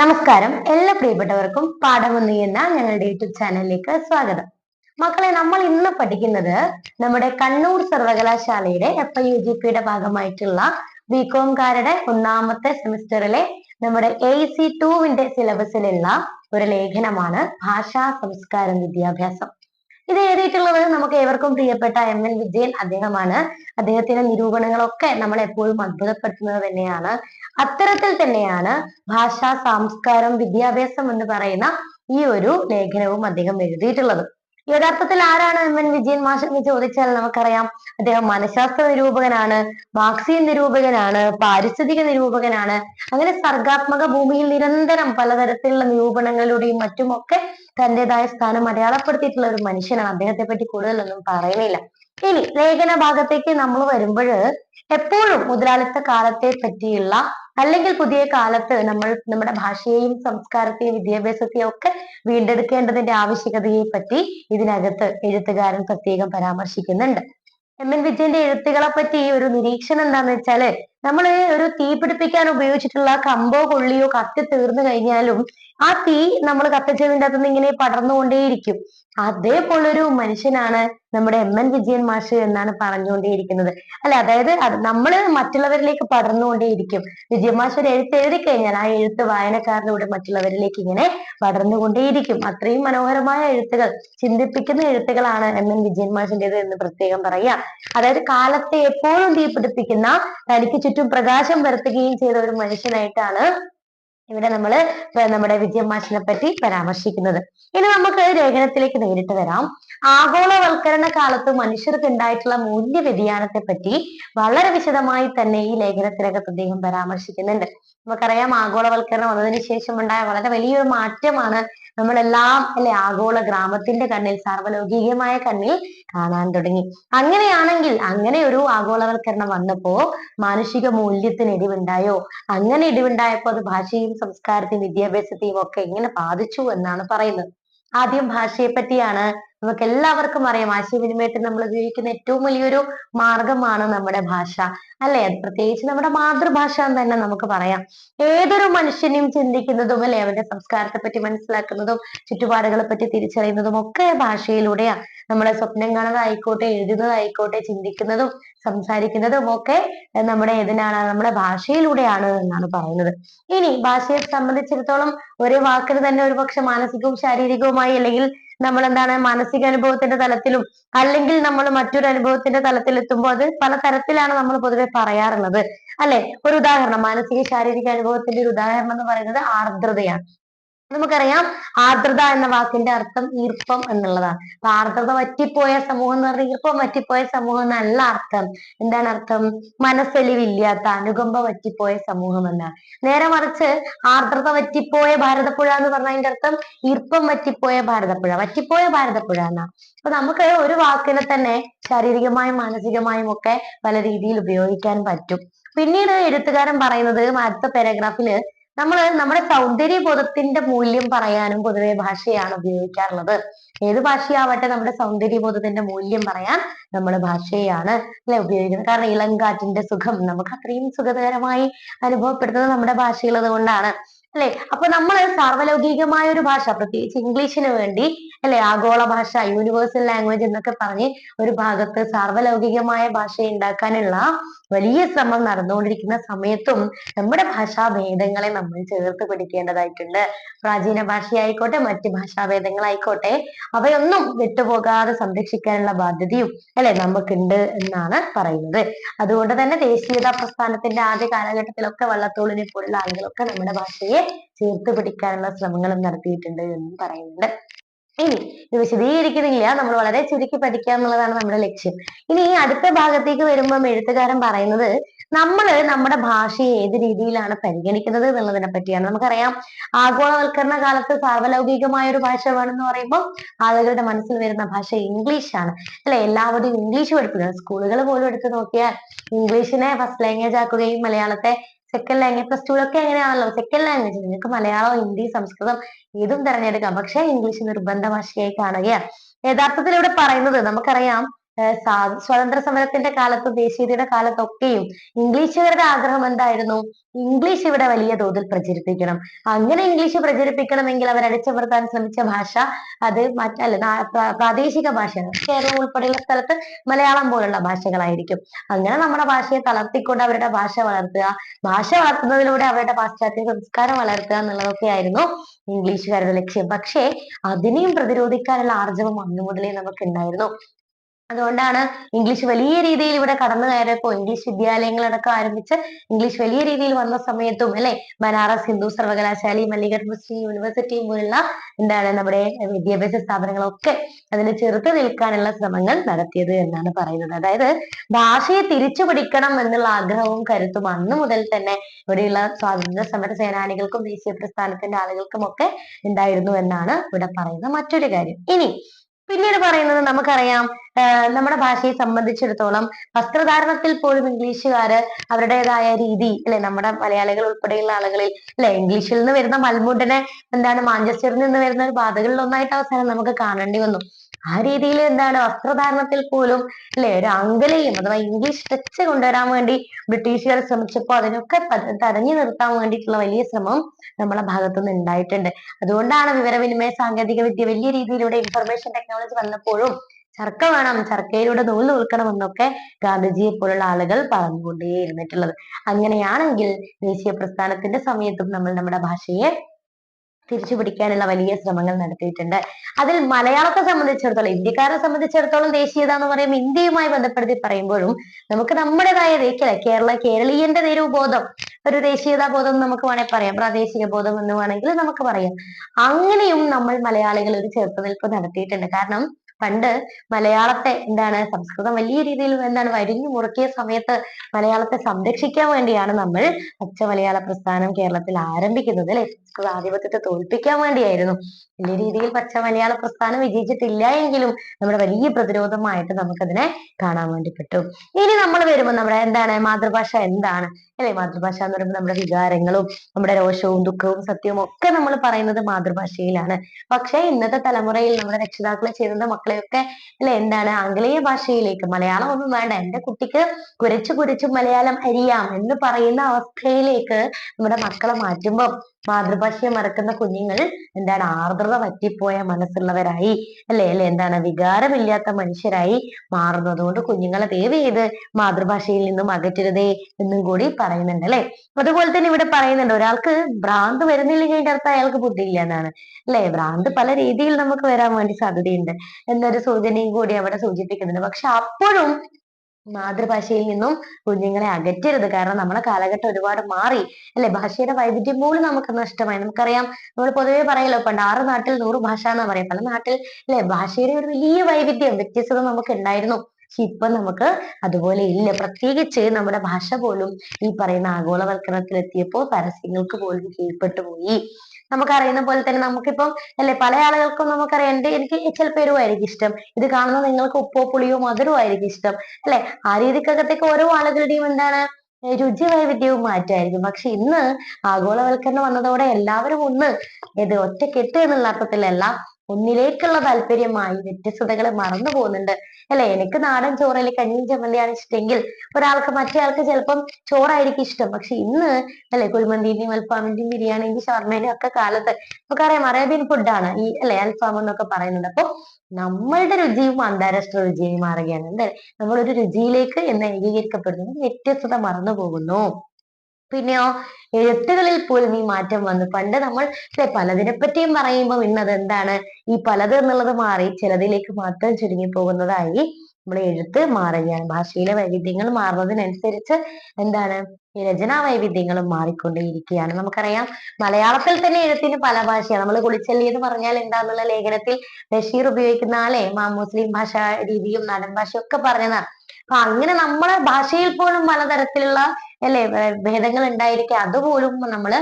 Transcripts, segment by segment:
നമസ്കാരം. എല്ലാ പ്രിയപ്പെട്ടവർക്കും പാഠമൊന്നി എന്ന ഞങ്ങളുടെ യൂട്യൂബ് ചാനലിലേക്ക് സ്വാഗതം. മക്കളെ നമ്മൾ ഇന്ന് പഠിക്കുന്നത് നമ്മുടെ കണ്ണൂർ സർവകലാശാലയുടെ എഫ് ഐ യു ജി പിയുടെ ഭാഗമായിട്ടുള്ള ബികോംകാരുടെ ഒന്നാമത്തെ സെമിസ്റ്ററിലെ നമ്മുടെ എ സി ടുവിന്റെ സിലബസിലുള്ള ഒരു ലേഖനമാണ് ഭാഷാ സംസ്കാരം വിദ്യാഭ്യാസം. ഇത് എഴുതിയിട്ടുള്ളത് നമുക്ക് ഏവർക്കും പ്രിയപ്പെട്ട എം എൻ വിജയൻ അദ്ദേഹമാണ്. അദ്ദേഹത്തിന്റെ നിരൂപണങ്ങളൊക്കെ നമ്മളെ എപ്പോഴും അത്ഭുതപ്പെടുത്തുന്നത് തന്നെയാണ്. അത്തരത്തിൽ തന്നെയാണ് ഭാഷാ സംസ്കാരം വിദ്യാഭ്യാസം എന്ന് പറയുന്ന ഈ ഒരു ലേഖനവും അദ്ദേഹം എഴുതിയിട്ടുള്ളത്. യഥാർത്ഥത്തിൽ ആരാണ് എം എൻ വിജയൻ മാഷ് എന്ന് ചോദിച്ചാൽ നമുക്കറിയാം. അദ്ദേഹം മനഃശാസ്ത്ര നിരൂപകനാണ് മാർക്സിയൻ നിരൂപകനാണ് പാരിസ്ഥിതിക നിരൂപകനാണ്. അങ്ങനെ സർഗാത്മക ഭൂമിയിൽ നിരന്തരം പലതരത്തിലുള്ള നിരൂപണങ്ങളിലൂടെയും മറ്റുമൊക്കെ തന്റേതായ സ്ഥാനം അടയാളപ്പെടുത്തിയിട്ടുള്ള ഒരു മനുഷ്യനാണ്. അദ്ദേഹത്തെ പറ്റി കൂടുതലൊന്നും പറയുന്നില്ല. ഇനി ലേഖന ഭാഗത്തേക്ക് നമ്മൾ വരുമ്പോൾ എപ്പോഴും മുതലാളിത്ത കാലത്തെ പറ്റിയുള്ള അല്ലെങ്കിൽ പുതിയ കാലത്ത് നമ്മൾ നമ്മുടെ ഭാഷയെയും സംസ്കാരത്തെയും വിദ്യാഭ്യാസത്തെയും ഒക്കെ വീണ്ടെടുക്കേണ്ടതിന്റെ ആവശ്യകതയെ പറ്റി ഇതിനകത്ത് എഴുത്തുകാരൻ പ്രത്യേകം പരാമർശിക്കുന്നുണ്ട്. എം എൻ വിജയന്റെ എഴുത്തുകളെ പറ്റി ഒരു നിരീക്ഷണം എന്താന്ന് വെച്ചാൽ നമ്മൾ ഒരു തീ പിടിപ്പിക്കാൻ ഉപയോഗിച്ചിട്ടുള്ള കമ്പോ കൊള്ളിയോ കത്തി തീർന്നു കഴിഞ്ഞാലും ആ തീ നമ്മൾ കത്തിച്ചതിന്റെ അകത്തുനിന്ന് ഇങ്ങനെ പടർന്നുകൊണ്ടേയിരിക്കും. അതേപോലൊരു മനുഷ്യനാണ് നമ്മുടെ എം എൻ വിജയൻ മാഷ് എന്നാണ് പറഞ്ഞുകൊണ്ടേയിരിക്കുന്നത്. അല്ലെ അതായത് അത് നമ്മൾ മറ്റുള്ളവരിലേക്ക് പടർന്നുകൊണ്ടേയിരിക്കും. വിജയൻ മാഷ് ഒരു എഴുത്ത് എഴുതി കഴിഞ്ഞാൽ ആ എഴുത്ത് വായനക്കാരിലൂടെ മറ്റുള്ളവരിലേക്ക് ഇങ്ങനെ പടർന്നുകൊണ്ടേയിരിക്കും. അത്രയും മനോഹരമായ എഴുത്തുകൾ ചിന്തിപ്പിക്കുന്ന എഴുത്തുകളാണ് എം എൻ വിജയൻ മാഷിന്റെത് എന്ന് പ്രത്യേകം പറയാം. അതായത് കാലത്തെ എപ്പോഴും തീപിടിപ്പിക്കുന്ന തനിക്ക് ചുറ്റും പ്രകാശം പരത്തുകയും ചെയ്ത ഒരു മനുഷ്യനായിട്ടാണ് ഇവിടെ നമ്മൾ നമ്മുടെ വിജയൻ മാഷിനെ പറ്റി പരാമർശിക്കുന്നത്. ഇനി നമുക്ക് ലേഖനത്തിലേക്ക് നേരിട്ട് വരാം. ആഗോളവൽക്കരണ കാലത്ത് മനുഷ്യർക്ക് ഉണ്ടായിട്ടുള്ള മൂല്യ വ്യതിയാനത്തെ പറ്റി വളരെ വിശദമായി തന്നെ ഈ ലേഖനത്തിനകത്ത് അദ്ദേഹം പരാമർശിക്കുന്നുണ്ട്. നമുക്കറിയാം ആഗോളവൽക്കരണം വന്നതിന് ശേഷം ഉണ്ടായ വളരെ വലിയൊരു മാറ്റമാണ് നമ്മളെല്ലാം അല്ലെ ആഗോള ഗ്രാമത്തിന്റെ കണ്ണിൽ സാർവലൗകികമായ കണ്ണിൽ കാണാൻ തുടങ്ങി. അങ്ങനെയാണെങ്കിൽ അങ്ങനെ ഒരു ആഗോളവൽക്കരണം വന്നപ്പോ മാനുഷിക മൂല്യത്തിന് ഇടിവുണ്ടായോ? അങ്ങനെ ഇടിവുണ്ടായപ്പോ അത് ഭാഷയും സംസ്കാരത്തെയും വിദ്യാഭ്യാസത്തെയും ഒക്കെ എങ്ങനെ ബാധിച്ചു എന്നാണ് പറയുന്നത്. ആദ്യം ഭാഷയെ പറ്റിയാണ് നമുക്ക് എല്ലാവർക്കും അറിയാം. ആശയവിനിമയത്തിൽ നമ്മൾ ഉപയോഗിക്കുന്ന ഏറ്റവും വലിയൊരു മാർഗമാണ് നമ്മുടെ ഭാഷ അല്ലെ? പ്രത്യേകിച്ച് നമ്മുടെ മാതൃഭാഷ എന്ന് തന്നെ നമുക്ക് പറയാം. ഏതൊരു മനുഷ്യനെയും ചിന്തിക്കുന്നതും അല്ലെ? അവന്റെ സംസ്കാരത്തെ പറ്റി മനസ്സിലാക്കുന്നതും ചുറ്റുപാടുകളെ പറ്റി തിരിച്ചറിയുന്നതും ഒക്കെ ഭാഷയിലൂടെയാണ് നമ്മളെ സ്വപ്നം കാണുന്നതായിക്കോട്ടെ എഴുതുന്നതായിക്കോട്ടെ ചിന്തിക്കുന്നതും സംസാരിക്കുന്നതും ഒക്കെ നമ്മുടെ ഏതിനാണ്? നമ്മുടെ ഭാഷയിലൂടെയാണ് എന്നാണ് പറയുന്നത്. ഇനി ഭാഷയെ സംബന്ധിച്ചിടത്തോളം ഒരേ വാക്കിന് തന്നെ ഒരുപക്ഷെ മാനസികവും ശാരീരികവുമായി അല്ലെങ്കിൽ നമ്മൾ എന്താണ് മാനസിക അനുഭവത്തിന്റെ തലത്തിലും അല്ലെങ്കിൽ നമ്മൾ മറ്റൊരു അനുഭവത്തിന്റെ തലത്തിൽ എത്തുമ്പോൾ അത് പല തരത്തിലാണ് നമ്മൾ പൊതുവെ പറയാറുള്ളത്. അല്ലെ? ഒരു ഉദാഹരണം മാനസിക ശാരീരിക അനുഭവത്തിന്റെ ഒരു ഉദാഹരണം എന്ന് പറയുന്നത് ആർദ്രതയാണ്. നമുക്കറിയാം ആർദ്രത എന്ന വാക്കിന്റെ അർത്ഥം ഈർപ്പം എന്നുള്ളതാണ്. അപ്പൊ ആർദ്രത വറ്റിപ്പോയ സമൂഹം എന്ന് പറഞ്ഞാൽ ഈർപ്പം വറ്റിപ്പോയ സമൂഹം എന്നല്ല അർത്ഥം. എന്താണ് അർത്ഥം? മനസ്സലിവില്ലാത്ത അനുകമ്പ വറ്റിപ്പോയ സമൂഹം എന്നാണ്. നേരെ മറിച്ച് ആർദ്രത വറ്റിപ്പോയ ഭാരതപ്പുഴ എന്ന് പറഞ്ഞതിന്റെ അർത്ഥം ഈർപ്പം വറ്റിപ്പോയ ഭാരതപ്പുഴ. വറ്റിപ്പോയ ഭാരതപ്പുഴ എന്നാണ്. അപ്പൊ നമുക്ക് ഒരു വാക്കിനെ തന്നെ ശാരീരികമായും മാനസികമായും ഒക്കെ പല രീതിയിൽ ഉപയോഗിക്കാൻ പറ്റും. പിന്നീട് എഴുത്തുകാരൻ പറയുന്നത് അടുത്ത പാരഗ്രാഫിൽ നമ്മൾ നമ്മുടെ സൗന്ദര്യബോധത്തിന്റെ മൂല്യം പറയാനും പൊതുവെ ഭാഷയാണ് ഉപയോഗിക്കാറുള്ളത്. ഏത് ഭാഷയാവട്ടെ നമ്മുടെ സൗന്ദര്യബോധത്തിന്റെ മൂല്യം പറയാൻ നമ്മൾ ഭാഷയാണ് അല്ലെ ഉപയോഗിക്കുന്നത്. കാരണം ഇളങ്കാറ്റിന്റെ സുഖം നമുക്ക് അത്രയും സുഖകരമായി അനുഭവപ്പെടുന്നത് നമ്മുടെ ഭാഷയുള്ളത് കൊണ്ടാണ് അല്ലെ? അപ്പൊ നമ്മൾ സാർവലൗകികമായ ഒരു ഭാഷ പ്രത്യേകിച്ച് ഇംഗ്ലീഷിന് വേണ്ടി അല്ലെ? ആഗോള ഭാഷ യൂണിവേഴ്സൽ ലാംഗ്വേജ് എന്നൊക്കെ പറഞ്ഞ് ഒരു ഭാഗത്ത് സാർവലൗകികമായ ഭാഷ ഉണ്ടാക്കാനുള്ള വലിയ ശ്രമം നടന്നുകൊണ്ടിരിക്കുന്ന സമയത്തും നമ്മുടെ ഭാഷാ ഭേദങ്ങളെ നമ്മൾ ചേർത്ത് പിടിക്കേണ്ടതായിട്ടുണ്ട്. പ്രാചീന ഭാഷയായിക്കോട്ടെ മറ്റ് ഭാഷാഭേദങ്ങളായിക്കോട്ടെ അവയൊന്നും വിട്ടുപോകാതെ സംരക്ഷിക്കാനുള്ള ബാധ്യതയും അല്ലെ നമുക്കുണ്ട് എന്നാണ് പറയുന്നത്. അതുകൊണ്ട് തന്നെ ദേശീയതാ പ്രസ്ഥാനത്തിന്റെ ആദ്യ കാലഘട്ടത്തിലൊക്കെ വള്ളത്തോളിനെ പോലുള്ള ആളുകളൊക്കെ നമ്മുടെ ഭാഷയെ ചേർത്ത് പിടിക്കാനുള്ള ശ്രമങ്ങളും നടത്തിയിട്ടുണ്ട് എന്നും പറയുന്നുണ്ട്. ഇനി ഇത് വിശദീകരിക്കുന്നില്ല. നമ്മൾ വളരെ ചുരുക്കി പഠിക്കുക എന്നുള്ളതാണ് നമ്മുടെ ലക്ഷ്യം. ഇനി ഈ അടുത്ത ഭാഗത്തേക്ക് വരുമ്പോൾ എഴുത്തുകാരൻ പറയുന്നത് നമ്മൾ നമ്മുടെ ഭാഷയെ ഏത് രീതിയിലാണ് പരിഗണിക്കുന്നത് എന്നുള്ളതിനെ പറ്റിയാണ്. നമുക്കറിയാം ആഗോളവൽക്കരണ കാലത്ത് സാർവലൗകികമായ ഒരു ഭാഷ വേണമെന്ന് പറയുമ്പോൾ ആളുകളുടെ മനസ്സിൽ വരുന്ന ഭാഷ ഇംഗ്ലീഷ് ആണ് അല്ലെ? എല്ലാവരും ഇംഗ്ലീഷ് പഠിപ്പിക്കുന്നത് സ്കൂളുകൾ പോലും എടുത്തു നോക്കിയാൽ ഇംഗ്ലീഷിനെ ഫസ്റ്റ് ലാംഗ്വേജ് ആക്കുകയും മലയാളത്തെ സെക്കൻഡ് ലാംഗ്വേജ് പ്ലസ് ടുവിലൊക്കെ എങ്ങനെയാണല്ലോ? സെക്കൻഡ് ലാംഗ്വേജ് നിങ്ങൾക്ക് മലയാളം ഹിന്ദി സംസ്കൃതം ഏതും തിരഞ്ഞെടുക്കാം. പക്ഷെ ഇംഗ്ലീഷ് നിർബന്ധ ഭാഷയായി കാണുകയാണ്. യഥാർത്ഥത്തിൽ ഇവിടെ പറയുന്നത് നമുക്കറിയാം സ്വാതന്ത്ര്യ സമരത്തിന്റെ കാലത്തും ദേശീയതയുടെ കാലത്തൊക്കെയും ഇംഗ്ലീഷുകാരുടെ ആഗ്രഹം എന്തായിരുന്നു? ഇംഗ്ലീഷ് ഇവിടെ വലിയ തോതിൽ പ്രചരിപ്പിക്കണം. അങ്ങനെ ഇംഗ്ലീഷ് പ്രചരിപ്പിക്കണമെങ്കിൽ അവർ അടിച്ചമർത്താൻ ശ്രമിച്ച ഭാഷ അത് മറ്റല്ല പ്രാദേശിക ഭാഷയാണ് കേരളം ഉൾപ്പെടെയുള്ള സ്ഥലത്ത് മലയാളം പോലുള്ള ഭാഷകളായിരിക്കും. അങ്ങനെ നമ്മുടെ ഭാഷയെ തളർത്തിക്കൊണ്ട് അവരുടെ ഭാഷ വളർത്തുക ഭാഷ വളർത്തുന്നതിലൂടെ അവരുടെ പാശ്ചാത്യ സംസ്കാരം വളർത്തുക എന്നുള്ളതൊക്കെ ആയിരുന്നു ഇംഗ്ലീഷുകാരുടെ ലക്ഷ്യം. പക്ഷേ അതിനെയും പ്രതിരോധിക്കാനുള്ള ആർജവം അന്നു മുതലേ നമുക്ക് ഉണ്ടായിരുന്നു അതുകൊണ്ടാണ് ഇംഗ്ലീഷ് വലിയ രീതിയിൽ ഇവിടെ കടന്നു കയറിയപ്പോൾ ഇംഗ്ലീഷ് വിദ്യാലയങ്ങളടക്കം ആരംഭിച്ച് ഇംഗ്ലീഷ് വലിയ രീതിയിൽ വന്ന സമയത്തും അല്ലെ? ബനാറസ് ഹിന്ദു സർവകലാശാലയും അലിഗഡ് മുസ്ലിം യൂണിവേഴ്സിറ്റിയും പോലുള്ള എന്താണ് നമ്മുടെ വിദ്യാഭ്യാസ സ്ഥാപനങ്ങളൊക്കെ അതിനെ ചെറുത്ത് നിൽക്കാനുള്ള ശ്രമങ്ങൾ നടത്തിയത് എന്നാണ് പറയുന്നത്. അതായത് ഭാഷയെ തിരിച്ചു പിടിക്കണം എന്നുള്ള ആഗ്രഹവും കരുത്തും അന്ന് മുതൽ തന്നെ ഇവിടെയുള്ള സ്വാതന്ത്ര്യ സമര സേനാനികൾക്കും ദേശീയ പ്രസ്ഥാനത്തിന്റെ ആളുകൾക്കും ഒക്കെ ഉണ്ടായിരുന്നു എന്നാണ് ഇവിടെ പറയുന്ന മറ്റൊരു കാര്യം. ഇനി പിന്നീട് പറയുന്നത് നമുക്കറിയാം നമ്മുടെ ഭാഷയെ സംബന്ധിച്ചിടത്തോളം വസ്ത്രധാരണത്തിൽ പോലും ഇംഗ്ലീഷുകാര് അവരുടേതായ രീതി അല്ലെ നമ്മുടെ മലയാളികൾ ഉൾപ്പെടെയുള്ള ആളുകളിൽ അല്ലെ ഇംഗ്ലീഷിൽ നിന്ന് വരുന്ന മൽമുണ്ടനെ എന്താണ് മാഞ്ചസ്റ്ററിൽ നിന്ന് വരുന്ന ഒരു ഒന്നായിട്ട് അവസാനം നമുക്ക് കാണേണ്ടി വന്നു. ആ രീതിയിൽ എന്താണ് വസ്ത്രധാരണത്തിൽ പോലും അല്ലെ ഒരു അങ്കലയും അഥവാ ഇംഗ്ലീഷ് ടച്ച് കൊണ്ടുവരാൻ വേണ്ടി ബ്രിട്ടീഷുകാർ ശ്രമിച്ചപ്പോൾ അതിനൊക്കെ തടഞ്ഞു നിർത്താൻ വേണ്ടിയിട്ടുള്ള വലിയ ശ്രമം നമ്മളെ ഭാഗത്തുനിന്ന് ഉണ്ടായിട്ടുണ്ട്. അതുകൊണ്ടാണ് വിവരവിനിമയ സാങ്കേതിക വിദ്യ വലിയ രീതിയിലൂടെ ഇൻഫർമേഷൻ ടെക്നോളജി വന്നപ്പോഴും ചർക്ക വേണം ചർക്കയിലൂടെ നൂൽ നൂൽക്കണം എന്നൊക്കെ ഗാന്ധിജിയെ പോലുള്ള ആളുകൾ പറഞ്ഞുകൊണ്ടേയിരുന്നിട്ടുള്ളത്. അങ്ങനെയാണെങ്കിൽ ദേശീയ പ്രസ്ഥാനത്തിന്റെ സമയത്തും നമ്മൾ നമ്മുടെ ഭാഷയെ തിരിച്ചു പിടിക്കാനുള്ള വലിയ ശ്രമങ്ങൾ നടത്തിയിട്ടുണ്ട്. അതിൽ മലയാളത്തെ സംബന്ധിച്ചിടത്തോളം ഇന്ത്യക്കാരെ സംബന്ധിച്ചിടത്തോളം ദേശീയത എന്ന് പറയുമ്പോൾ ഇന്ത്യയുമായി ബന്ധപ്പെടുത്തി പറയുമ്പോഴും നമുക്ക് നമ്മുടേതായ കേരള കേരളീയന്റെ ഒരു ബോധം ഒരു ദേശീയതാ ബോധം നമുക്ക് വേണേൽ പറയാം പ്രാദേശിക ബോധം എന്ന് വേണമെങ്കിൽ നമുക്ക് പറയാം. അങ്ങനെയും നമ്മൾ മലയാളികൾ ഒരു ചെറുത്തുനിൽപ്പ് നടത്തിയിട്ടുണ്ട്. കാരണം പണ്ട് മലയാളത്തെ എന്താണ് സംസ്കൃതം വലിയ രീതിയിൽ എന്താണ് വരിഞ്ഞു മുറുക്കിയ സമയത്ത് മലയാളത്തെ സംരക്ഷിക്കാൻ വേണ്ടിയാണ് നമ്മൾ പച്ച മലയാള പ്രസ്ഥാനം കേരളത്തിൽ ആരംഭിക്കുന്നത് അല്ലെ ആധിപത്യത്തെ തോൽപ്പിക്കാൻ വേണ്ടിയായിരുന്നു. വലിയ രീതിയിൽ പച്ച മലയാള പ്രസ്ഥാനം വിജയിച്ചിട്ടില്ല എങ്കിലും നമ്മുടെ വലിയ പ്രതിരോധമായിട്ട് നമുക്കതിനെ കാണാൻ വേണ്ടി പറ്റും. ഇനി നമ്മൾ വരുമ്പോൾ നമ്മുടെ എന്താണ് മാതൃഭാഷ എന്താണ്? അല്ലെ? മാതൃഭാഷ എന്ന് പറയുമ്പോൾ നമ്മുടെ വികാരങ്ങളും നമ്മുടെ രോഷവും ദുഃഖവും സത്യവും ഒക്കെ നമ്മൾ പറയുന്നത് മാതൃഭാഷയിലാണ്. പക്ഷെ ഇന്നത്തെ തലമുറയിൽ നമ്മുടെ രക്ഷിതാക്കളെ ചെയ്യുന്ന മക്കളെയൊക്കെ അല്ലെ? എന്താണ് ആംഗലേയ ഭാഷയിലേക്ക് മലയാളം ഒന്നും വേണ്ട എന്റെ കുട്ടിക്ക് കുരച്ചു കുരച്ചു മലയാളം അറിയാം എന്ന് പറയുന്ന അവസ്ഥയിലേക്ക് നമ്മുടെ മക്കളെ മാറ്റുമ്പോൾ മാതൃഭാഷയെ മറക്കുന്ന കുഞ്ഞുങ്ങൾ എന്താണ് ആർദ്രത പറ്റിപ്പോയ മനസ്സുള്ളവരായി അല്ലെ? അല്ലെ? എന്താണ് വികാരമില്ലാത്ത മനുഷ്യരായി മാറുന്നത് കൊണ്ട് കുഞ്ഞുങ്ങളെ ദയവ് ചെയ്ത് മാതൃഭാഷയിൽ നിന്നും അകറ്റരുതേ എന്നും കൂടി പറയുന്നുണ്ട് അല്ലെ? അതുപോലെ തന്നെ ഇവിടെ പറയുന്നുണ്ട് ഒരാൾക്ക് ഭ്രാന്ത് വരുന്നില്ലെങ്കിൽ അതിന്റെ അർത്ഥം അയാൾക്ക് ബുദ്ധിയില്ല എന്നാണ് അല്ലെ? ഭ്രാന്ത് പല രീതിയിൽ നമുക്ക് വരാൻ വേണ്ടി സാധ്യതയുണ്ട് എന്നൊരു സൂചനയും കൂടി അവിടെ സൂചിപ്പിക്കുന്നുണ്ട്. പക്ഷെ അപ്പോഴും മാതൃഭാഷയിൽ നിന്നും കുഞ്ഞുങ്ങളെ അകറ്റരുത്. കാരണം നമ്മുടെ കാലഘട്ടം ഒരുപാട് മാറി. അല്ലെ? ഭാഷയുടെ വൈവിധ്യം പോലും നമുക്ക് നഷ്ടമായി. നമുക്കറിയാം നമ്മൾ പൊതുവെ പറയല്ലോ പണ്ട് ആറ് നാട്ടിൽ നൂറ് ഭാഷ എന്നാ പറയാം. പല നാട്ടിൽ അല്ലെ? ഭാഷയുടെ ഒരു വലിയ വൈവിധ്യം വ്യത്യസ്തത നമുക്ക് ഉണ്ടായിരുന്നു പക്ഷെ ഇപ്പൊ നമുക്ക് അതുപോലെ ഇല്ല. പ്രത്യേകിച്ച് നമ്മുടെ ഭാഷ പോലും ഈ പറയുന്ന ആഗോളവൽക്കരണത്തിൽ എത്തിയപ്പോൾ പരസ്യങ്ങൾക്ക് പോലും കീഴ്പ്പെട്ടു പോയി നമുക്കറിയുന്ന പോലെ തന്നെ നമുക്കിപ്പം അല്ലെ പല ആളുകൾക്കും നമുക്കറിയാം എന്റെ എനിക്ക് ചിലപ്പോൾ എരിവായിരിക്കും ഇഷ്ടം. ഇത് കാണുന്ന നിങ്ങൾക്ക് ഉപ്പോ പുളിയോ മധുരമോ ആയിരിക്കും ഇഷ്ടം. അല്ലെ? ആ രീതിക്കകത്തേക്ക് ഓരോ ആളുകളുടെയും എന്താണ് രുചി വൈവിധ്യവും മാറ്റമായിരിക്കും പക്ഷെ ഇന്ന് ആഗോളവൽക്കരണം വന്നതോടെ എല്ലാവരും ഒന്ന് ഇത് ഒറ്റക്കെട്ട് എന്നുള്ള അർത്ഥത്തിലല്ല ഒന്നിലേക്കുള്ള താല്പര്യമായി വ്യത്യസ്തതകളെ മറന്നു പോകുന്നുണ്ട്. അല്ലെ? എനിക്ക് നാടൻ ചോറ് അല്ലെങ്കിൽ കഞ്ഞിയും ചമ്മന്തിയാണ് ഇഷ്ടമെങ്കിൽ ഒരാൾക്ക് മറ്റേ ആൾക്ക് ചിലപ്പം ചോറായിരിക്കും ഇഷ്ടം. പക്ഷെ ഇന്ന് അല്ലെ കുഴിമന്തിന്റെയും അൽഫാമിന്റെയും ബിരിയാണിന്റെയും ഷവർമേന്റെയും ഒക്കെ കാലത്ത് നമുക്കറിയാം അറേബ്യൻ ഫുഡാണ് ഈ അല്ലെ അൽഫാം എന്നൊക്കെ പറയുന്നത്. അപ്പൊ നമ്മളുടെ രുചിയും അന്താരാഷ്ട്ര രുചിയായി മാറുകയാണ്. അല്ലേ നമ്മളൊരു രുചിയിലേക്ക് എന്ന് ഏകീകരിക്കപ്പെടുന്നു വ്യത്യസ്തത മറന്നു പോകുന്നു. പിന്നെയോ എഴുത്തുകളിൽ പോലും ഈ മാറ്റം വന്നു. പണ്ട് നമ്മൾ പലതിനെ പറ്റിയും പറയുമ്പോൾ ഇന്ന് എന്താണ്? ഈ പലത് എന്നുള്ളത് മാറി ചിലതിലേക്ക് മാത്രം ചുരുങ്ങി പോകുന്നതായി നമ്മുടെ എഴുത്ത് മാറുകയാണ്. ഭാഷയിലെ വൈവിധ്യങ്ങൾ മാറുന്നതിനനുസരിച്ച് എന്താണ്? രചനാ വൈവിധ്യങ്ങളും മാറിക്കൊണ്ടേയിരിക്കുകയാണ്. നമുക്കറിയാം മലയാളത്തിൽ തന്നെ എഴുത്തിന് പല ഭാഷയാണ്. നമ്മൾ കുളിച്ചല്ലി എന്ന് പറഞ്ഞാൽ എന്താന്നുള്ള ലേഖനത്തിൽ ബഷീർ ഉപയോഗിക്കുന്ന ആളെ മുസ്ലിം ഭാഷ രീതിയും നാടൻ ഭാഷയും ഒക്കെ പറഞ്ഞതാണ്. അപ്പൊ അങ്ങനെ നമ്മളെ ഭാഷയിൽ പോലും പലതരത്തിലുള്ള അല്ലെ? ഭേദങ്ങൾ ഉണ്ടായിരിക്കെ അതുപോലും നമ്മൾ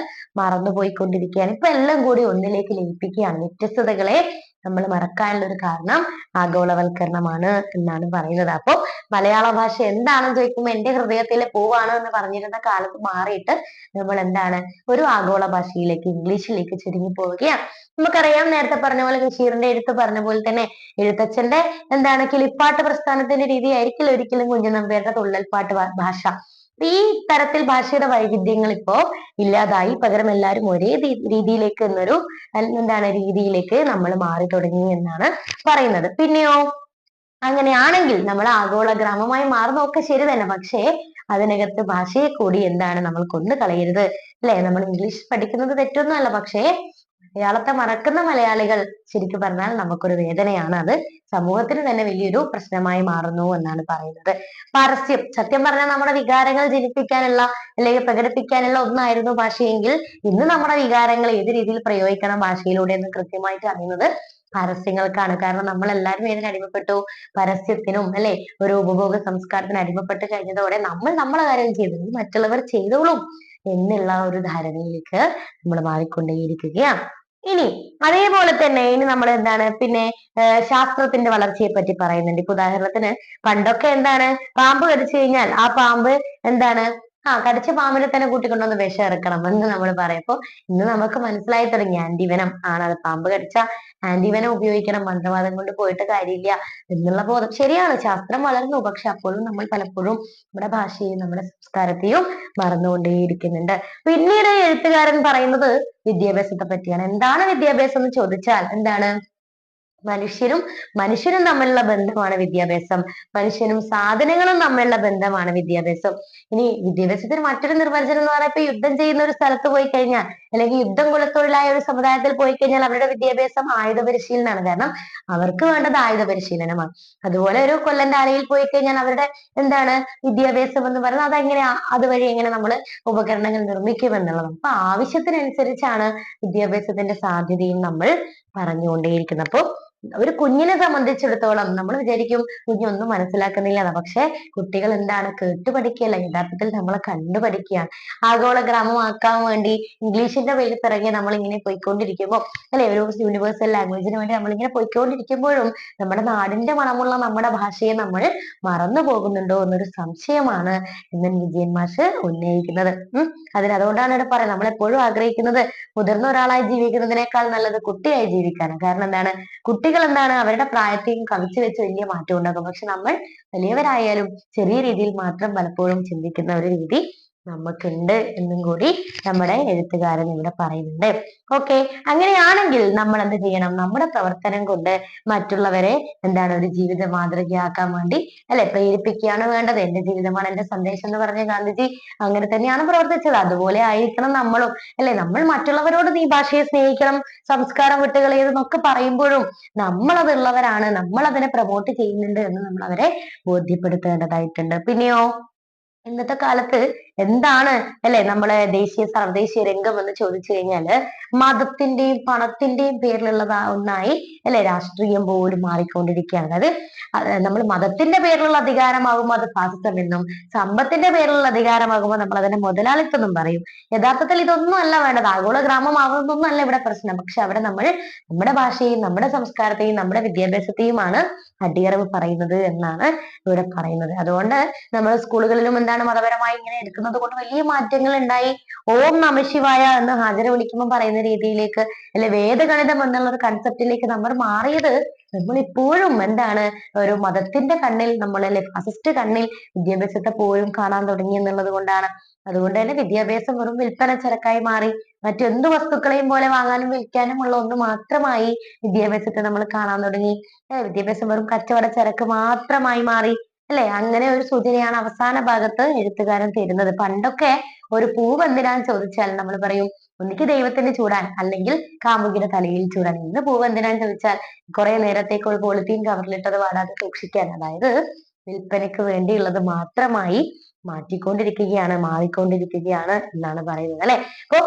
മറന്നുപോയിക്കൊണ്ടിരിക്കുകയാണ് ഇപ്പൊ എല്ലാം കൂടി ഒന്നിലേക്ക് ലയിപ്പിക്കുകയാണ് വ്യത്യസ്തതകളെ നമ്മൾ മറക്കാനുള്ള ഒരു കാരണം ആഗോളവൽക്കരണമാണ് എന്നാണ് പറയുന്നത്. അപ്പോൾ മലയാള ഭാഷ എന്താണെന്ന് ചോദിക്കുമ്പോൾ എന്റെ ഹൃദയത്തിലെ പൂവാണ് എന്ന് പറഞ്ഞിരുന്ന കാലത്ത് മാറിയിട്ട് നമ്മൾ എന്താണ് ഒരു ആഗോള ഭാഷയിലേക്ക് ഇംഗ്ലീഷിലേക്ക് ചുരുങ്ങി പോവുകയാണ്. നമുക്കറിയാം നേരത്തെ പറഞ്ഞ പോലെ ബഷീറിന്റെ എഴുത്ത് പറഞ്ഞ പോലെ തന്നെ എഴുത്തച്ഛന്റെ എന്താണ് കിളിപ്പാട്ട് പ്രസ്ഥാനത്തിന്റെ രീതി ആയിരിക്കില്ല ഒരിക്കലും കുഞ്ഞു നമ്പ്യാരുടെ തുള്ളൽപ്പാട്ട് ഭാഷ. ഈ തരത്തിൽ ഭാഷയുടെ വൈവിധ്യങ്ങൾ ഇപ്പോ ഇല്ലാതായി പകരം എല്ലാവരും ഒരേ രീതിയിലേക്ക് എന്നൊരു എന്താണ് രീതിയിലേക്ക് നമ്മൾ മാറി തുടങ്ങി എന്നാണ് പറയുന്നത്. പിന്നെയോ? അങ്ങനെയാണെങ്കിൽ നമ്മൾ ആഗോള ഗ്രാമമായി മാറുന്നതൊക്കെ ശരി തന്നെ. പക്ഷേ അതിനകത്ത് ഭാഷയെ കൂടി എന്താണ് നമ്മൾ കൊന്നു കളയരുത് അല്ലെ? നമ്മൾ ഇംഗ്ലീഷ് പഠിക്കുന്നത് തെറ്റൊന്നുമല്ല. പക്ഷേ മലയാളത്തെ മറക്കുന്ന മലയാളികൾ ശരിക്കും പറഞ്ഞാൽ നമുക്കൊരു വേദനയാണ്. അത് സമൂഹത്തിന് തന്നെ വലിയൊരു പ്രശ്നമായി മാറുന്നു എന്നാണ് പറയുന്നത്. പരസ്യം സത്യം പറഞ്ഞാൽ നമ്മുടെ വികാരങ്ങൾ ജനിപ്പിക്കാനുള്ള അല്ലെങ്കിൽ പ്രകടിപ്പിക്കാനുള്ള ഒന്നായിരുന്നു ഭാഷയെങ്കിൽ ഇന്ന് നമ്മുടെ വികാരങ്ങൾ ഏത് രീതിയിൽ പ്രയോഗിക്കണം ഭാഷയിലൂടെ എന്ന് കൃത്യമായിട്ട് അറിയുന്നത് പരസ്യങ്ങൾക്കാണ്. കാരണം നമ്മൾ എല്ലാവരും ഇതിന് അടിമപ്പെട്ടു. പരസ്യത്തിനും അല്ലെ ഒരു ഉപഭോഗ സംസ്കാരത്തിന് അടിമപ്പെട്ട് കഴിഞ്ഞതോടെ നമ്മൾ നമ്മളെ കാര്യം ചെയ്തു മറ്റുള്ളവർ ചെയ്തോളും എന്നുള്ള ഒരു ധാരണയിലേക്ക് നമ്മൾ മാറിക്കൊണ്ടേയിരിക്കുകയാണ്. ഇനി അതേപോലെ തന്നെ ഇനി നമ്മൾ എന്താണ്? പിന്നെ ശാസ്ത്രത്തിന്റെ വളർച്ചയെ പറ്റി പറയുന്നുണ്ട്. ഇപ്പൊ ഉദാഹരണത്തിന് പണ്ടൊക്കെ എന്താണ്? പാമ്പ് കടിച്ചു കഴിഞ്ഞാൽ ആ പാമ്പ് എന്താണ്? ആ കടിച്ച പാമ്പിനെ തന്നെ കൂട്ടിക്കൊണ്ടുവന്ന് വിഷം ഇറക്കണം എന്ന് നമ്മൾ പറയും. അപ്പൊ ഇന്ന് നമുക്ക് മനസ്സിലായി തുടങ്ങി ആന്റിവനം ആണ്. അത് പാമ്പ് കടിച്ച ആന്റിവനം ഉപയോഗിക്കണം മന്ത്രവാദം കൊണ്ട് പോയിട്ട് കാര്യമില്ല എന്നുള്ള ബോധം. ശരിയാണ് ശാസ്ത്രം വളർന്നു. പക്ഷെ അപ്പോഴും നമ്മൾ പലപ്പോഴും നമ്മുടെ ഭാഷയെയും നമ്മുടെ സംസ്കാരത്തെയും മറന്നുകൊണ്ടേയിരിക്കുന്നുണ്ട്. പിന്നീട് എഴുത്തുകാരൻ പറയുന്നത് വിദ്യാഭ്യാസത്തെ പറ്റിയാണ്. എന്താണ് വിദ്യാഭ്യാസം എന്ന് ചോദിച്ചാൽ എന്താണ്? മനുഷ്യരും മനുഷ്യരും തമ്മിലുള്ള ബന്ധമാണ് വിദ്യാഭ്യാസം. മനുഷ്യനും സാധനങ്ങളും തമ്മിലുള്ള ബന്ധമാണ് വിദ്യാഭ്യാസം. ഇനി വിദ്യാഭ്യാസത്തിന് മറ്റൊരു നിർവചനം എന്ന് പറയുമ്പോൾ യുദ്ധം ചെയ്യുന്ന ഒരു സ്ഥലത്ത് പോയി കഴിഞ്ഞാൽ അല്ലെങ്കിൽ യുദ്ധം കുലത്തൊഴിലായ ഒരു സമുദായത്തിൽ പോയി കഴിഞ്ഞാൽ അവരുടെ വിദ്യാഭ്യാസം ആയുധ പരിശീലനമാണ് കാരണം അവർക്ക് വേണ്ടത് ആയുധ പരിശീലനമാണ് അതുപോലെ ഒരു കൊല്ലന്റെ അലയിൽ പോയി കഴിഞ്ഞാൽ അവരുടെ എന്താണ് വിദ്യാഭ്യാസം എന്ന് പറയുന്നത് അതെങ്ങനെ അതുവഴി എങ്ങനെ നമ്മൾ ഉപകരണങ്ങൾ നിർമ്മിക്കും എന്നുള്ളതാണ് അപ്പൊ ആവശ്യത്തിനനുസരിച്ചാണ് വിദ്യാഭ്യാസത്തിന്റെ സാധ്യതയും നമ്മൾ പറഞ്ഞുകൊണ്ടേയിരിക്കുന്നത്. അപ്പൊ ഒരു കുഞ്ഞിനെ സംബന്ധിച്ചിടത്തോളം നമ്മൾ വിചാരിക്കും കുഞ്ഞൊന്നും മനസ്സിലാക്കുന്നില്ല. പക്ഷെ കുട്ടികൾ എന്താണ് കേട്ട് പഠിക്കുകയല്ല. യഥാർത്ഥത്തിൽ നമ്മളെ കണ്ടു പഠിക്കുകയാണ് ആഗോള ഗ്രാമമാക്കാൻ വേണ്ടി ഇംഗ്ലീഷിന്റെ പേരിൽ പിറകെ നമ്മൾ ഇങ്ങനെ പോയിക്കൊണ്ടിരിക്കുമ്പോൾ അല്ലെ ഒരു യൂണിവേഴ്സൽ ലാംഗ്വേജിന് വേണ്ടി നമ്മൾ ഇങ്ങനെ പോയിക്കൊണ്ടിരിക്കുമ്പോഴും നമ്മുടെ നാടിന്റെ മണമുള്ള നമ്മുടെ ഭാഷയെ നമ്മൾ മറന്നു പോകുന്നുണ്ടോ എന്നൊരു സംശയമാണ് എന്ന് വിജയൻ മാഷ് ഉന്നയിക്കുന്നത്. അതിന് അതുകൊണ്ടാണ് ഇവിടെ പറയുന്നത്. നമ്മൾ എപ്പോഴും ആഗ്രഹിക്കുന്നത് മുതിർന്ന ഒരാളായി ജീവിക്കുന്നതിനേക്കാൾ നല്ലത് കുട്ടിയായി ജീവിക്കാനാണ് കാരണം എന്താണ്? കുട്ടികൾ എന്താണ്? അവരുടെ പ്രായത്തെയും കവിച്ചു വെച്ച് വലിയ മാറ്റം ഉണ്ടാക്കും. പക്ഷെ നമ്മൾ വലിയവരായാലും ചെറിയ രീതിയിൽ മാത്രം പലപ്പോഴും ചിന്തിക്കുന്ന ഒരു രീതി നമുക്കുണ്ട് എന്നും കൂടി നമ്മുടെ എഴുത്തുകാരൻ ഇവിടെ പറയുന്നുണ്ട്. ഓക്കെ അങ്ങനെയാണെങ്കിൽ നമ്മൾ എന്ത് ചെയ്യണം? നമ്മുടെ പ്രവർത്തനം കൊണ്ട് മറ്റുള്ളവരെ എന്താണ് ഒരു ജീവിത മാതൃകയാക്കാൻ വേണ്ടി അല്ലെ പ്രേരിപ്പിക്കുകയാണ് വേണ്ടത്. എന്റെ ജീവിതമാണ് എന്റെ സന്ദേശം എന്ന് പറഞ്ഞ ഗാന്ധിജി അങ്ങനെ തന്നെയാണ് പ്രവർത്തിച്ചത്. അതുപോലെ ആയിരിക്കണം നമ്മളും. അല്ലെ നമ്മൾ മറ്റുള്ളവരോട് നീ ഭാഷയെ സ്നേഹിക്കണം സംസ്കാരം വിട്ടുകളയതെന്നൊക്കെ പറയുമ്പോഴും നമ്മൾ അതുള്ളവരാണ് നമ്മൾ അതിനെ പ്രൊമോട്ട് ചെയ്യുന്നുണ്ട് എന്ന് നമ്മൾ അവരെ ബോധ്യപ്പെടുത്തേണ്ടതായിട്ടുണ്ട്. പിന്നെയോ? ഇന്നത്തെ കാലത്ത് എന്താണ് അല്ലെ നമ്മളെ ദേശീയ സർവദേശീയ രംഗം എന്ന് ചോദിച്ചു കഴിഞ്ഞാൽ മതത്തിന്റെയും പണത്തിന്റെയും പേരിലുള്ളതാ ഒന്നായി അല്ലെ രാഷ്ട്രീയം പോലും മാറിക്കൊണ്ടിരിക്കുകയാണ്. അതായത് നമ്മൾ മതത്തിന്റെ പേരിലുള്ള അധികാരമാകുമ്പോൾ അത് ഫാസിസം എന്നും സമ്പത്തിന്റെ പേരിലുള്ള അധികാരമാകുമ്പോൾ നമ്മൾ അതിനെ മുതലാളിത്തം എന്നും പറയും. യഥാർത്ഥത്തിൽ ഇതൊന്നും അല്ല വേണ്ടത്. ആഗോള ഗ്രാമമാകുന്നതൊന്നും അല്ല ഇവിടെ പ്രശ്നം. പക്ഷെ അവിടെ നമ്മൾ നമ്മുടെ ഭാഷയും നമ്മുടെ സംസ്കാരത്തെയും നമ്മുടെ വിദ്യാഭ്യാസത്തെയുമാണ് അടിയറവ് പറയുന്നത് എന്നാണ് ഇവിടെ പറയുന്നത്. അതുകൊണ്ട് നമ്മൾ സ്കൂളുകളിലും എന്താണ് മതപരമായി ഇങ്ങനെ എടുക്കുന്നത് കൊണ്ട് വലിയ മാറ്റങ്ങൾ ഉണ്ടായി ഓം നമശിവായ എന്ന് ഹാജര വിളിക്കുമ്പോൾ പറയുന്ന രീതിയിലേക്ക് അല്ലെ വേദഗണിതം എന്നുള്ള ഒരു കൺസെപ്റ്റിലേക്ക് നമ്മൾ മാറിയത് നമ്മൾ ഇപ്പോഴും എന്താണ് ഒരു മതത്തിന്റെ കണ്ണിൽ നമ്മൾ അല്ലെ ഫസ്റ്റ് കണ്ണിൽ വിദ്യാഭ്യാസത്തെ പോലും കാണാൻ തുടങ്ങി എന്നുള്ളത് കൊണ്ടാണ്. അതുകൊണ്ട് തന്നെ വിദ്യാഭ്യാസം വെറും വിൽപ്പന ചരക്കായി മാറി. മറ്റെന്ത് വസ്തുക്കളെയും പോലെ വാങ്ങാനും വിൽക്കാനും ഉള്ള ഒന്ന് മാത്രമായി വിദ്യാഭ്യാസത്തെ നമ്മൾ കാണാൻ തുടങ്ങി. വിദ്യാഭ്യാസം വെറും കച്ചവട ചരക്ക് മാത്രമായി മാറി. അല്ലെ? അങ്ങനെ ഒരു സൂചനയാണ് അവസാന ഭാഗത്ത് എഴുത്തുകാരൻ തരുന്നത്. പണ്ടൊക്കെ ഒരു പൂവ് എന്തിനാന്ന് ചോദിച്ചാൽ നമ്മൾ പറയും ഒന്നിക്ക് ദൈവത്തിന് ചൂടാൻ അല്ലെങ്കിൽ കാമുകിയുടെ തലയിൽ ചൂടാൻ. ഇന്ന് പൂവ് എന്തിനാന്ന് ചോദിച്ചാൽ കുറെ നേരത്തേക്ക് ഒരു പോളിത്തീൻ കവറിലിട്ടത് വാടാതെ സൂക്ഷിക്കാൻ. അതായത് വിൽപ്പനയ്ക്ക് വേണ്ടിയുള്ളത് മാത്രമായി മാറ്റിക്കൊണ്ടിരിക്കുകയാണ് മാറിക്കൊണ്ടിരിക്കുകയാണ് എന്നാണ് പറയുന്നത് അല്ലെ? അപ്പോ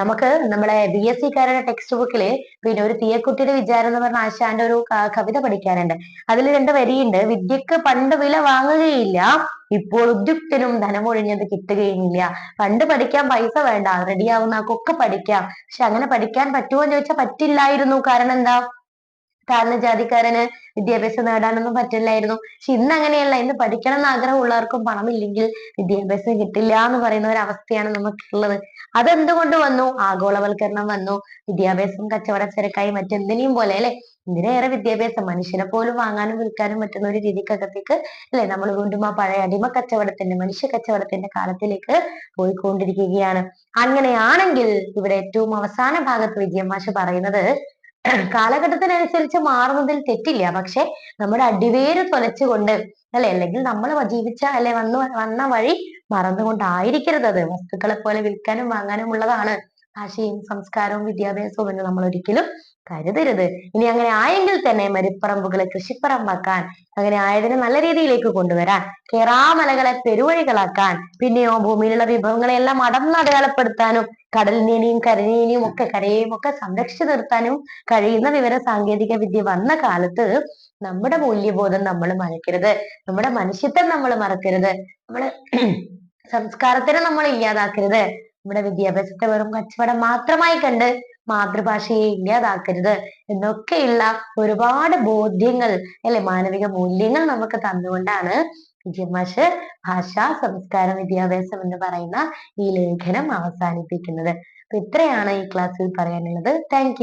നമുക്ക് നമ്മളെ ബി എസ് സിക്കാരുടെ ടെക്സ്റ്റ് ബുക്കിൽ പിന്നെ ഒരു തീയക്കുട്ടിയുടെ വിചാരം എന്ന് പറഞ്ഞ ആശാന്റെ ഒരു കവിത പഠിക്കാനുണ്ട്. അതിൽ രണ്ട് വരിയുണ്ട്. വിദ്യക്ക് പണ്ട് വില വാങ്ങുകയില്ല ഇപ്പോൾ ഉദ്യുക്തനും ധനമൊഴിഞ്ഞത് കിട്ടുകയുമില്ല. പണ്ട് പഠിക്കാൻ പൈസ വേണ്ട റെഡിയാവുന്ന ആൾക്കൊക്കെ പഠിക്കാം. പക്ഷെ അങ്ങനെ പഠിക്കാൻ പറ്റുമോ എന്ന് ചോദിച്ചാൽ പറ്റില്ലായിരുന്നു. കാരണം എന്താ? താഴ്ന്ന ജാതിക്കാരന് വിദ്യാഭ്യാസം നേടാനൊന്നും പറ്റില്ലായിരുന്നു. പക്ഷെ ഇന്ന് അങ്ങനെയല്ല ഇന്ന് പഠിക്കണം എന്ന് ആഗ്രഹമുള്ളവർക്കും പണമില്ലെങ്കിൽ വിദ്യാഭ്യാസം കിട്ടില്ല എന്ന് പറയുന്ന ഒരു അവസ്ഥയാണ് നമുക്കുള്ളത്. അതെന്തുകൊണ്ട് വന്നു? ആഗോളവൽക്കരണം വന്നു. വിദ്യാഭ്യാസം കച്ചവടച്ചരക്കായി മറ്റെന്തിനേയും പോലെ അല്ലെ? ഇതിനേറെ വിദ്യാഭ്യാസം മനുഷ്യനെ പോലും വാങ്ങാനും വിൽക്കാനും പറ്റുന്ന ഒരു രീതിക്കകത്തേക്ക് അല്ലെ? നമ്മൾ വീണ്ടും ആ പഴയ അടിമ കച്ചവടത്തിന്റെ മനുഷ്യ കച്ചവടത്തിന്റെ കാലത്തിലേക്ക് പോയിക്കൊണ്ടിരിക്കുകയാണ്. അങ്ങനെയാണെങ്കിൽ ഇവിടെ ഏറ്റവും അവസാന ഭാഗത്ത് വിജയമാഷ് പറയുന്നത് കാലഘട്ടത്തിനനുസരിച്ച് മാറുന്നതിൽ തെറ്റില്ല. പക്ഷെ നമ്മുടെ അടിവേര് തൊലച്ചുകൊണ്ട് അല്ലെ അല്ലെങ്കിൽ നമ്മൾ ജീവിച്ച അല്ലെ വന്നു വന്ന വഴി മറന്നുകൊണ്ടായിരിക്കരുത് അത്. വസ്തുക്കളെ പോലെ വിൽക്കാനും വാങ്ങാനും ഉള്ളതാണ്. ഭാഷയും സംസ്കാരവും വിദ്യാഭ്യാസവും എന്ന് നമ്മൾ ഒരിക്കലും കരുതരുത്. ഇനി അങ്ങനെ ആയെങ്കിൽ തന്നെ മരുപ്പറമ്പുകളെ കൃഷിപ്പറമ്പാക്കാൻ അങ്ങനെ ആയതിനെ നല്ല രീതിയിലേക്ക് കൊണ്ടുവരാൻ കേറാമലകളെ പെരുവഴികളാക്കാൻ പിന്നെയോ ഭൂമിയിലുള്ള വിഭവങ്ങളെ എല്ലാം അടന്നടയാളപ്പെടുത്താനും കടലിനെയും കരനേനെയും ഒക്കെ കരയെയും ഒക്കെ സംരക്ഷിച്ചു നിർത്താനും കഴിയുന്ന വിവര സാങ്കേതിക വിദ്യ വന്ന കാലത്ത് നമ്മുടെ മൂല്യബോധം നമ്മൾ മറക്കരുത്. നമ്മുടെ മനുഷ്യത്വം നമ്മൾ മറക്കരുത്. നമ്മുടെ സംസ്കാരത്തിനെ നമ്മൾ ഇല്ലാതാക്കരുത്. നമ്മുടെ വിദ്യാഭ്യാസത്തെ വെറും കച്ചവടം മാത്രമായി കണ്ട് മാതൃഭാഷയെ ഇല്ലാതാക്കരുത് എന്നൊക്കെയുള്ള ഒരുപാട് ബോധ്യങ്ങൾ അല്ലെ മാനവിക മൂല്യങ്ങൾ നമുക്ക് തന്നുകൊണ്ടാണ് വിജയമാഷ് ഭാഷ സംസ്കാരം വിദ്യാഭ്യാസം എന്ന് പറയുന്ന ഈ ലേഖനം അവസാനിപ്പിക്കുന്നത്. അപ്പൊ ഇത്രയാണ് ഈ ക്ലാസ്സിൽ പറയാനുള്ളത്. താങ്ക്